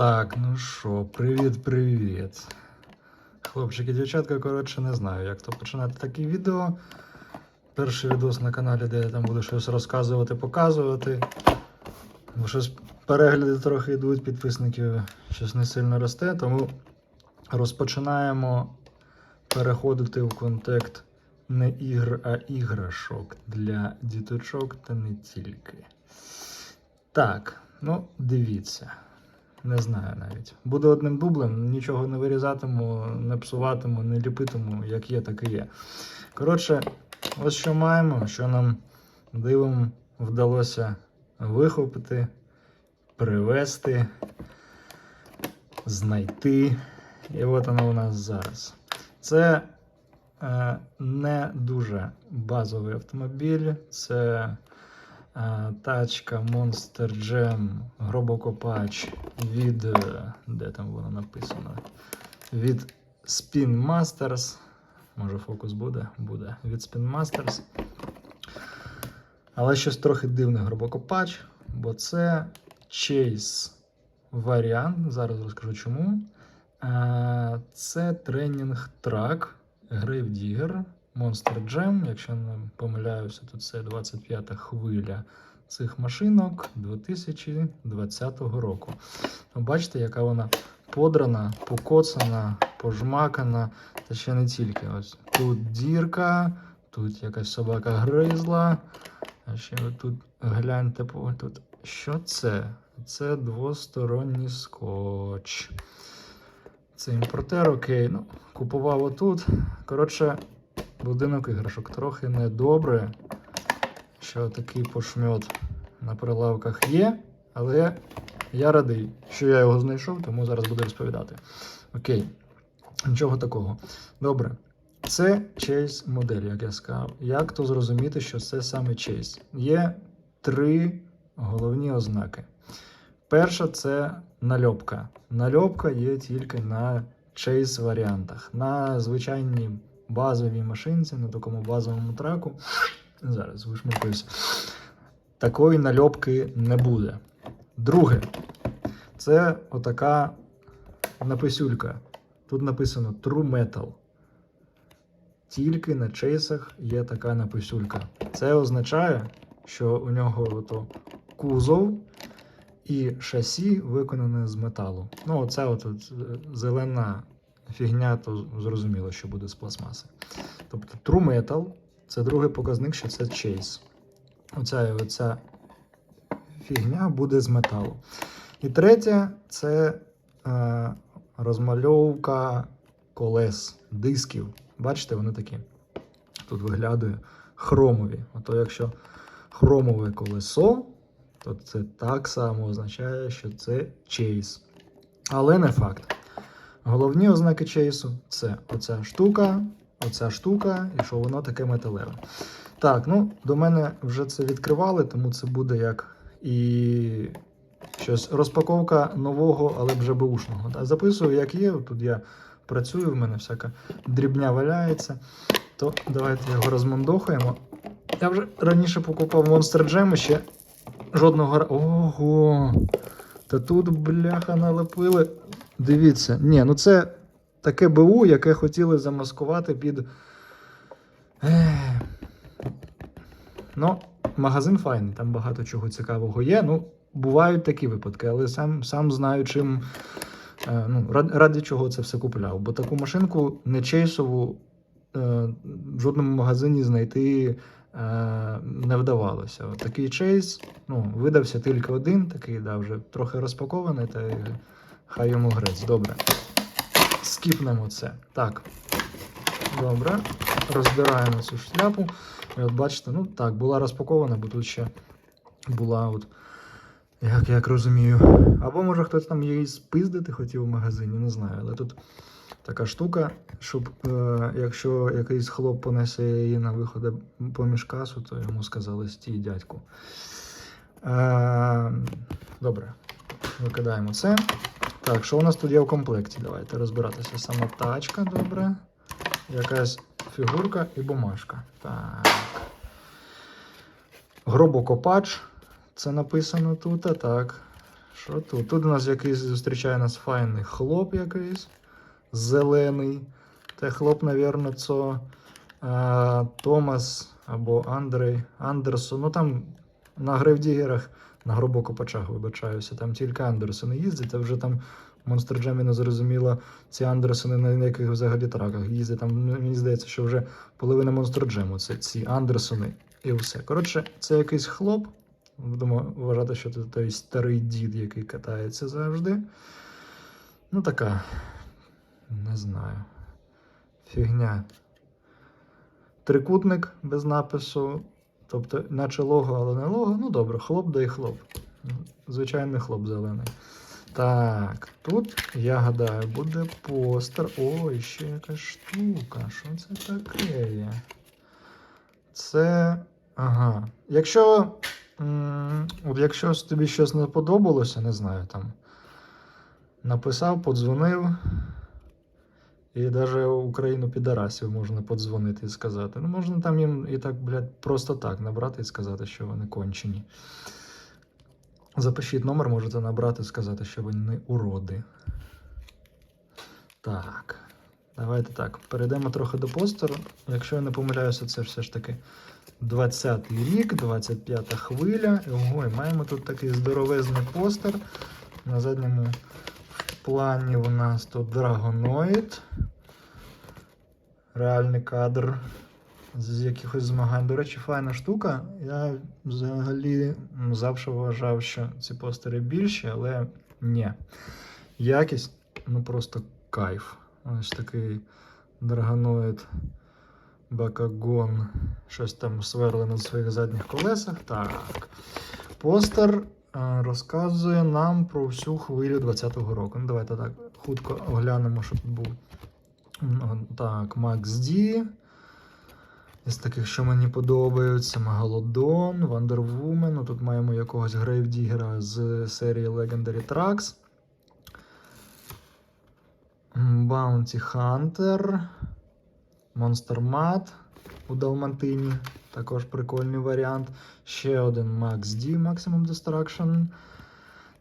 Так, ну що, привіт-привіт. Хлопчики, дівчатка, коротше, не знаю, як то починати такі відео. Перший відос на каналі, де я там буду щось розказувати, показувати. Бо щось перегляди трохи йдуть, підписників щось не сильно росте, тому розпочинаємо переходити в контекст не ігр, а іграшок для діточок та не тільки. Так, ну дивіться. Не знаю навіть. Буду одним дублем, нічого не вирізатиму, не псуватиму, не ліпитиму, як є, так і є. Коротше, ось що маємо, що нам дивом вдалося вихопити, привезти, знайти. І от воно у нас зараз. Це е, не дуже базовий автомобіль. Це тачка Monster Jam гробокопач від. е, Де там воно написано? Від Spin Masters. Може, фокус буде? Буде. Від Spin Masters. Але щось трохи дивний гробокопач, бо це Chase варіант. Зараз розкажу чому. Це тренінг трак Digger Monster Jam. Якщо не помиляюся, то це 25-та хвиля цих машинок 2020 року. Ну, Бачите, яка вона подрана, покоцана, пожмакана, та ще не тільки. Ось тут дірка, тут якась собака гризла. А ще тут гляньте тут. Що це? Це двосторонній скотч. Це імпортер, окей. Ну, купував отут. Коротше, будинок іграшок трохи недобре, що такий пошмьот на прилавках є, але я радий, що я його знайшов, тому зараз буду розповідати. Окей, нічого такого. Добре. Це Chase модель, як я сказав. Як то зрозуміти, що це саме Chase? Є три головні ознаки. Перша це нальопка. Нальопка є тільки на Chase варіантах. На звичайній базовій машинці, на такому базовому траку. Зараз вишмикуюся. Такої нальопки не буде. Друге, це отака написюлька. Тут написано True Metal. Тільки на чейсах є така написюлька. Це означає, що у нього ото кузов і шасі виконане з металу. Ну, оце от е, зелена фігня, то зрозуміло, що буде з пластмаси. Тобто True Metal це другий показник, що це чейс. Оця, оця фігня буде з металу. І третє це е, розмальовка колес, дисків. Бачите, вони такі. Тут виглядає хромові. Ото якщо хромове колесо, то це так само означає, що це чейс. Але не факт. Головні ознаки чейсу це оця штука, оця штука, і що воно таке металеве. Так, ну до мене вже це відкривали, тому це буде як і щось розпаковка нового, але вже беушного. Да? Записую, як є. Тут я працюю, в мене всяка дрібня валяється. То давайте його розмондохаємо. Я вже раніше покупав Monster Jam ще жодного Ого! Та тут, бляха, налепили. Дивіться, ні, ну це таке БУ, яке хотіли замаскувати під. Ну, магазин файний, там багато чого цікавого є. Ну, бувають такі випадки, але сам, сам знаю, чим. е, Ну, ради, чого це все купляв. Бо таку машинку не чейсову е, в жодному магазині знайти е, не вдавалося. Такий чейс ну, видався тільки один, такий, да, вже трохи розпакований, та хай йому грець. Добре. Скіпнемо це. Так. Добре. Роздираємо цю шляпу. І от бачите, ну так, була розпакована, бо тут ще була от. Як я розумію. Або може хтось там її спиздити хотів в магазині, не знаю. Але тут така штука, щоб е, якщо якийсь хлоп понесе її на виходи поміж касу, то йому сказали стій, дядьку. Е, добре, викидаємо це. Так, що у нас тут є в комплекті? Давайте розбиратися. Сама тачка, добре. Якась фігурка і бумажка. Так. Гробокопач. Це написано тут, а так. Що тут? Тут у нас якийсь зустрічає нас файний хлоп якийсь. Зелений. Те хлоп, навірно, це е, Томас або Андрей Андерсон. Ну там на грейвдігерах, на гробокопачах, вибачаюся, там тільки Андерсони їздять, а вже там Monster Jam не зрозуміло, ці Андерсони на яких взагалі траках їздять. Там ну, мені здається, що вже половина Monster Jam це ці Андерсони і все. Коротше, це якийсь хлоп. Будемо вважати, що це той старий дід, який катається завжди. Ну, така, не знаю. Фігня. Трикутник без напису. Тобто, наче лого, але не лого. Ну добре, хлоп да і хлоп. Звичайний хлоп зелений. Так, тут, я гадаю, буде постер. О, ще якась штука. Що це таке є? Це. Ага. Якщо. От якщо тобі щось не подобалося, не знаю там. Написав, подзвонив. І навіть Україну підарасів можна подзвонити і сказати. Ну, можна там їм і так, блядь, просто так набрати і сказати, що вони кончені. Запишіть номер, можете набрати і сказати, що ви не уроди. Так. Давайте так. Перейдемо трохи до постеру. Якщо я не помиляюся, це все ж таки 20-й рік, 25-та хвиля. Ого, і маємо тут такий здоровезний постер. На задньому плані у нас тут Драгоноїд. Реальний кадр з якихось змагань. До речі, файна штука. Я взагалі завжди вважав, що ці постери більші, але ні. Якість, ну просто кайф. Ось такий драгоноїд Бакагон. Щось там сверли на своїх задніх колесах. Так. Постер розказує нам про всю хвилю 20-го року. Ну, давайте так хутко оглянемо, що тут був. Так, Max D. Із таких, що мені подобаються, Мегалодон, Woman. Ну, тут маємо якогось грейвдігера з серії Legendary Tracks. Bounty Hunter. Monster Mat у Далмантині. Також прикольний варіант. Ще один Max D Maximum Destruction.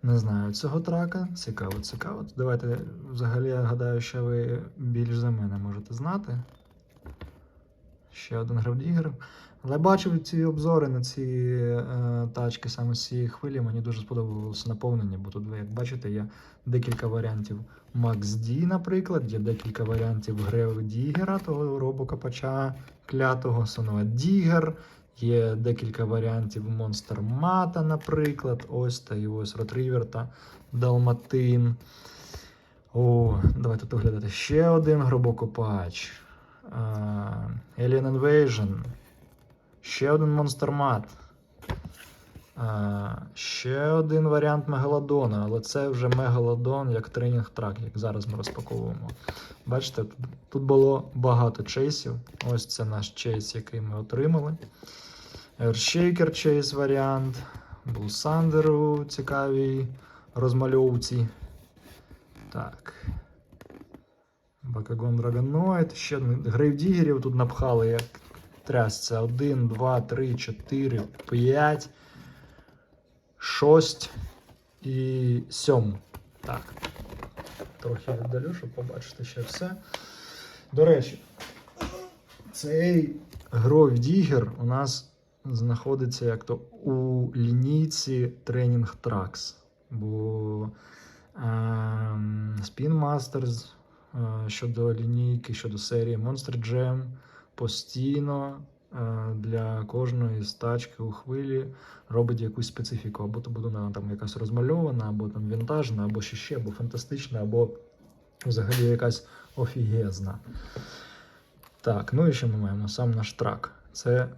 Не знаю цього трака. Цікаво, цікаво. Давайте взагалі я гадаю, що ви більш за мене можете знати. Ще один гравдігер. Але бачив ці обзори на ці е, тачки саме з цієї хвилі. Мені дуже сподобалося наповнення, бо тут, ви, як бачите, є декілька варіантів Max D, наприклад, є декілька варіантів Грев Дігера, того робокопача клятого, Сонова Дігер. Є декілька варіантів Монстер Мата, наприклад. Ось та і ось Retriever та Далматин. О, давайте тут оглядати ще один гробокопач. Alien Invasion. Ще один. А, ще один варіант Мегалодона, але це вже Мегалодон як тренінг трак, як зараз ми розпаковуємо. Бачите, тут, було багато чейсів. Ось це наш чейс, який ми отримали. Earthshaker чейс варіант. Bull Thunder у цікавій розмальовці. Так. Бакагон Драгоноид. Ще грейвдігерів тут напхали, як трясця. 1, 2, 3, 4, 5, 6 і 7. Так. Трохи віддалю, щоб побачити ще все. До речі, цей грейвдігер у нас знаходиться як то у лінійці Tracks. Бо ем, Spin Masters щодо лінійки, щодо серії Monster Jam постійно е, для кожної з тачки у хвилі робить якусь специфіку. Або то буде вона там якась розмальована, або там вінтажна, або ще ще, або фантастична, або взагалі якась офігезна. Так, ну і що ми маємо? Сам наш трак. Це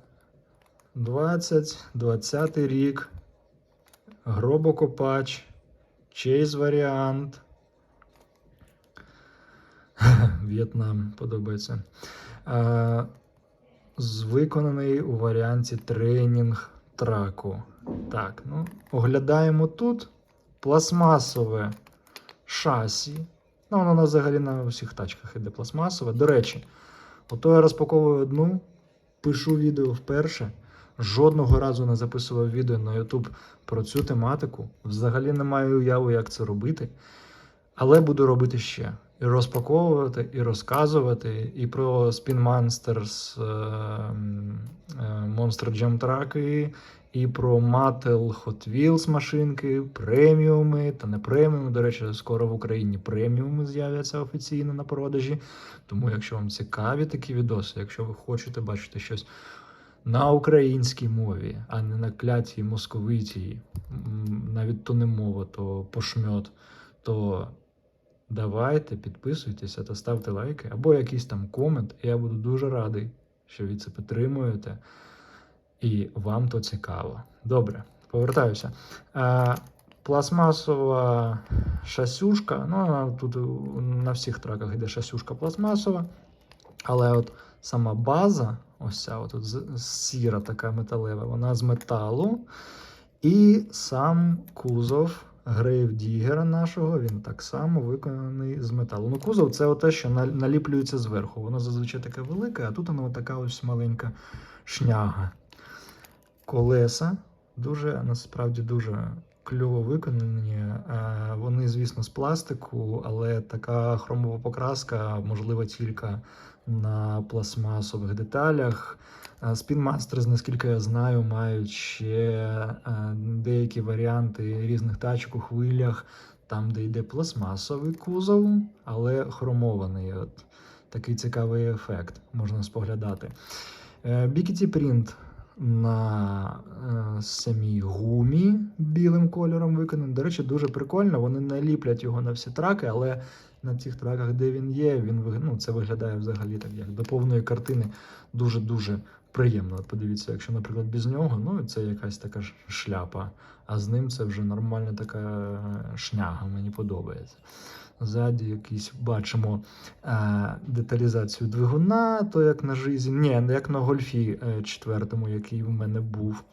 20-20 рік. Гробокопач. Чейз варіант. В'єтнам подобається. З виконаний у варіанті тренінг траку. Так, ну, оглядаємо тут пластмасове шасі. Ну, воно взагалі на всіх тачках іде пластмасове. До речі, ото я розпаковую одну, пишу відео вперше. жодного разу не записував відео на YouTube про цю тематику. Взагалі не маю уяви, як це робити. Але буду робити ще. Розпаковувати, і розказувати, і про Spin Monsters, е, е, Monster Jam траки, і про Mattel Hot Wheels машинки, преміуми та не преміуми. До речі, скоро в Україні преміуми з'являться офіційно на продажі. Тому, якщо вам цікаві такі відоси, якщо ви хочете бачити щось на українській мові, а не на клятій московитій, навіть то не мова, то пошмьот, то давайте підписуйтеся та ставте лайки або якийсь там комент. Я буду дуже радий, що ви це підтримуєте. І вам то цікаво. Добре, повертаюся. Е, пластмасова шасюшка. Ну, тут на всіх траках йде шасюшка пластмасова. Але от сама база, ось ця от, з- сіра така металева, вона з металу. І сам кузов грейвдігера нашого, він так само виконаний з металу. Ну, кузов це те, що наліплюється зверху. Воно зазвичай таке велике, а тут воно така ось маленька шняга. Колеса дуже насправді дуже кльово виконані. Е, Вони, звісно, з пластику, але така хромова покраска можлива тільки на пластмасових деталях. Е, Masters, наскільки я знаю, мають ще е, деякі варіанти різних тачок у хвилях, там, де йде пластмасовий кузов, але хромований. От такий цікавий ефект можна споглядати. Е, BKT Print на е, самій гумі білим кольором виконаний. До речі, дуже прикольно. Вони не ліплять його на всі траки, але на тих траках, де він є, він ну, це виглядає взагалі так, як до повної картини дуже-дуже приємно. От подивіться, якщо, наприклад, без нього, ну це якась така ж шляпа, а з ним це вже нормальна така шняга, мені подобається. Ззаді якісь бачимо е, деталізацію двигуна, то як на жизі, ні, як на гольфі е, четвертому, який в мене був.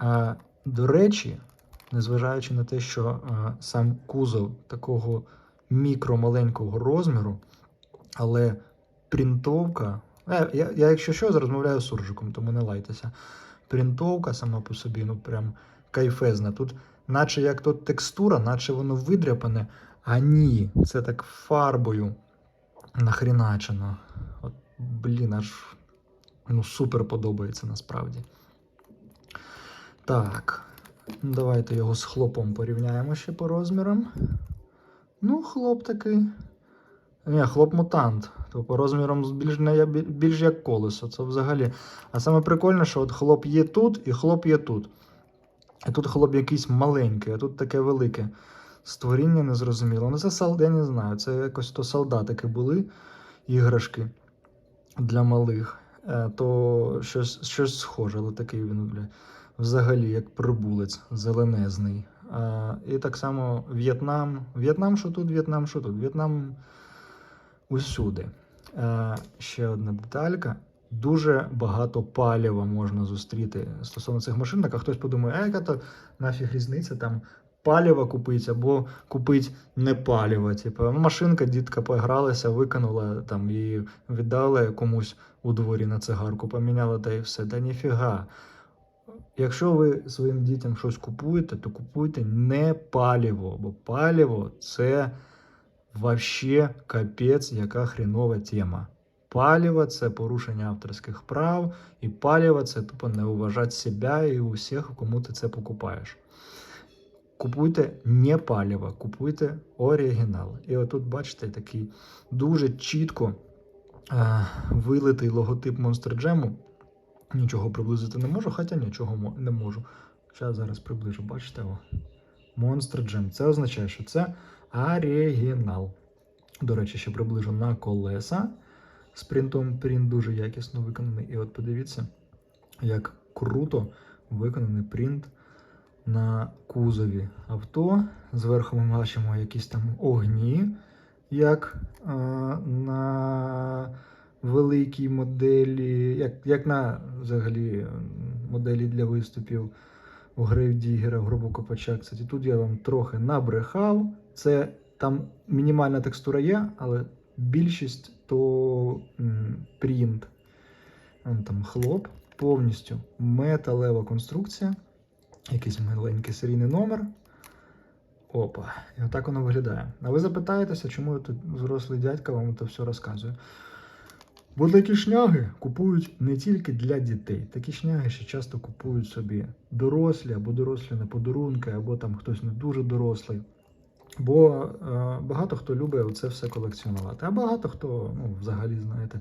Е, до речі, незважаючи на те, що е, сам кузов такого мікро-маленького розміру, але принтовка. е, Я, я, якщо що, розмовляю з суржиком, тому не лайтеся. Принтовка сама по собі, ну прям кайфезна. Тут, наче як тут текстура, наче воно видряпане, а ні, це так фарбою нахріначено. От, блін, аж ну, супер подобається насправді. Так, давайте його з хлопом порівняємо ще по розмірам. Ну, хлоп такий. Ні, хлоп мутант. То по розмірам більш, більш як колесо. Це взагалі. А саме прикольне, що от хлоп є тут і хлоп є тут. І тут хлоп якийсь маленький, а тут таке велике. Створіння незрозуміло. Ну, це сол- я не знаю. Це якось то солдатики були, іграшки для малих. Е, то щось, щось схоже, але такий він, бля, взагалі, як прибулець, зеленезний. І так само В'єтнам. В'єтнам, що тут, В'єтнам, що тут? В'єтнам усюди. Е, ще одна деталька. Дуже багато палива можна зустріти стосовно цих машинок. А хтось подумає, а яка то нафіг різниця там паліва купить або купить не паліва. Типу, ну, машинка, дітка погралася, викинула там і віддала комусь у дворі на цигарку, поміняла та і все. Та ніфіга. Якщо ви своїм дітям щось купуєте, то купуйте не паліво, бо паліво це вообще капець, яка хрінова тема. Паліво це порушення авторських прав, і паліво це тупо не уважати себе і усіх, кому ти це покупаєш. Купуйте не паліво, купуйте оригінал. І отут, бачите, такий дуже чітко е, вилитий логотип Monster Jam. Нічого приблизити не можу, хоча нічого не можу. Зараз зараз приближу, бачите? О. Monster Jam. Це означає, що це оригінал. До речі, ще приближу на колеса. З принтом принт дуже якісно виконаний. І от подивіться, як круто виконаний принт на кузові авто. Зверху ми бачимо якісь там огні, як е, на великій моделі, як, як на взагалі моделі для виступів у Грейвдігера, грубо копача. Кстати, тут я вам трохи набрехав. Це там мінімальна текстура є, але більшість то принт. Там хлоп. повністю металева конструкція, якийсь маленький серійний номер. Опа, і отак воно виглядає. А ви запитаєтеся, чому тут взрослий дядька вам це все розказує? Бо такі шняги купують не тільки для дітей. Такі шняги ще часто купують собі дорослі або дорослі на подарунки, або там хтось не дуже дорослий. Бо е, багато хто любить це все колекціонувати. А багато хто, ну, взагалі, знаєте,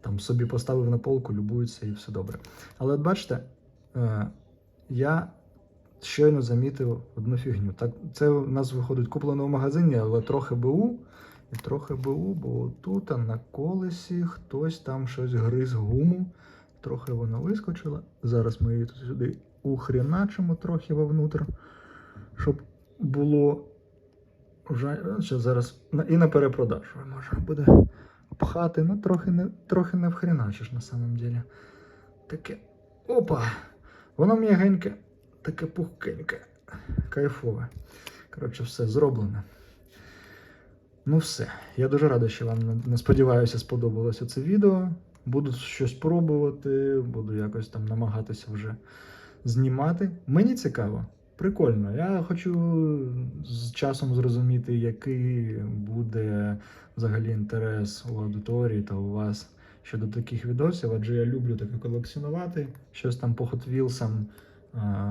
там собі поставив на полку, любується і все добре. Але от бачите, е, я щойно замітив одну фігню. Так, це у нас виходить куплено в магазині, але трохи БУ. І трохи БУ, бо тут а на колесі хтось там щось гриз гуму. Трохи вона вискочила. Зараз ми її сюди ухріначимо трохи вовнутрь, щоб було вже зараз і на перепродажу можна буде пхати, ну трохи не, трохи не вхріначиш на самом деле. Таке. Опа! Воно м'ягеньке, таке пухкеньке, кайфове. Коротше, все зроблене. Ну все. Я дуже радий, що вам не- сподіваюся, сподобалося це відео. Буду щось пробувати, буду якось там намагатися вже знімати. Мені цікаво, прикольно. Я хочу з часом зрозуміти, який буде взагалі інтерес у аудиторії та у вас щодо таких відосів, адже я люблю таке колекціонувати. Щось там по Hot Wheels,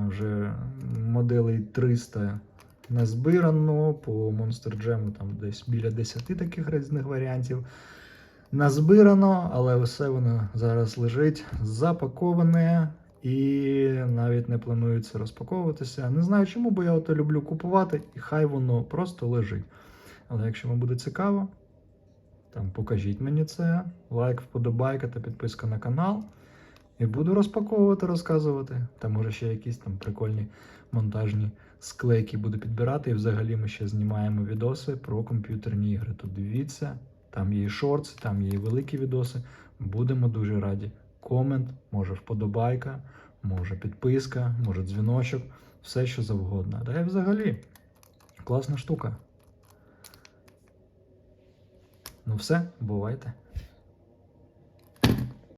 вже моделей 300 назбирано, по Monster Jam там десь біля 10 таких різних варіантів. Назбирано, але все воно зараз лежить запаковане і навіть не планується розпаковуватися. Не знаю чому, бо я ото люблю купувати, і хай воно просто лежить. Але якщо вам буде цікаво, там покажіть мені це, лайк, вподобайка та підписка на канал. І буду розпаковувати, розказувати. Та може ще якісь там прикольні монтажні склейки буду підбирати. І взагалі ми ще знімаємо відоси про комп'ютерні ігри. То дивіться, там є і шортс, там є великі відоси. Будемо дуже раді. Комент, може вподобайка, може підписка, може дзвіночок, все що завгодно. Та й взагалі класна штука. Ну все, бувайте.